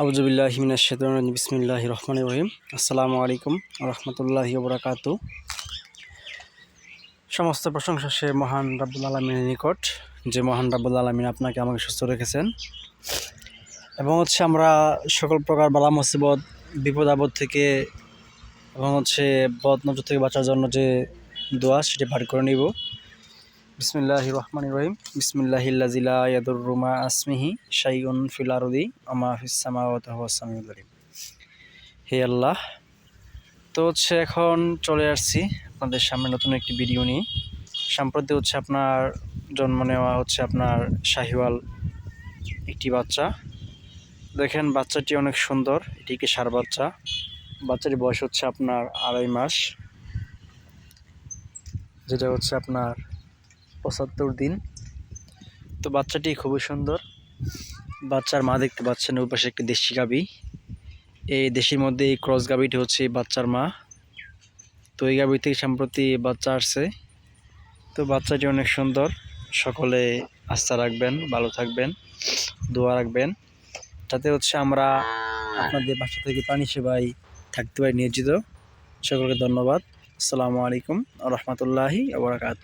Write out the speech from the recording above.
আবুজুবিল্লাহ হিমিনা বিসমিল্লাহ রহমান রহিম। আসসালামু আলাইকুম রহমতুল্লাহি বরাকাতু সমস্ত প্রশংসা সে মহান রাব্বুল আলমিনের নিকট, যে মহান রাব্বুল আলমিন আপনাকে আমাকে সুস্থ রেখেছেন। এবং হচ্ছে আমরা সকল প্রকার বালা মুসিবত, বিপদ আপদ থেকে এবং হচ্ছে বদ নজর থেকে বাঁচার জন্য যে দোয়া, সেটি পাঠ করে নিব। বিসমিল্লাহ রহমান রহিম। বিসমিল্লাহিল্লাজিলা ইয়াদুর রুমা আসমিহি শাইউন ফিল আরদি আমা ফিসামাওয়াত হুয়াসামিউল আলিম। হে আল্লাহ, তো হচ্ছে এখন চলে আসছি আপনাদের সামনে নতুন একটি ভিডিও নিয়ে। সম্প্রতি হচ্ছে আপনার জন্ম নেওয়া হচ্ছে আপনার শাহিওয়াল একটি বাচ্চা। দেখেন বাচ্চাটি অনেক সুন্দর, এটি একটি সার বাচ্চা। বাচ্চাটির বয়স হচ্ছে আপনার আড়াই মাস। যেটা হচ্ছে আপনার পঁচাত্তর দিন। তো বাচ্চাটি খুবই সুন্দর। বাচ্চার মা দেখতে পাচ্ছেন ওই পাশে একটি দেশি গাবি এই দেশির মধ্যে এই ক্রস গাবিটি হচ্ছে বাচ্চার মা। তো এই গাবি থেকে সম্প্রতি বাচ্চা আসছে। তো বাচ্চাটি অনেক সুন্দর। সকলে আস্থা রাখবেন, ভালো থাকবেন, দোয়া রাখবেন। যাতে হচ্ছে আমরা আপনাদের বাসা থেকে পানি সেবায় থাকতে পারি নিয়োজিত। সকলকে ধন্যবাদ। আসসালামু আলাইকুম রহমতুল্লাহি আবরাকাত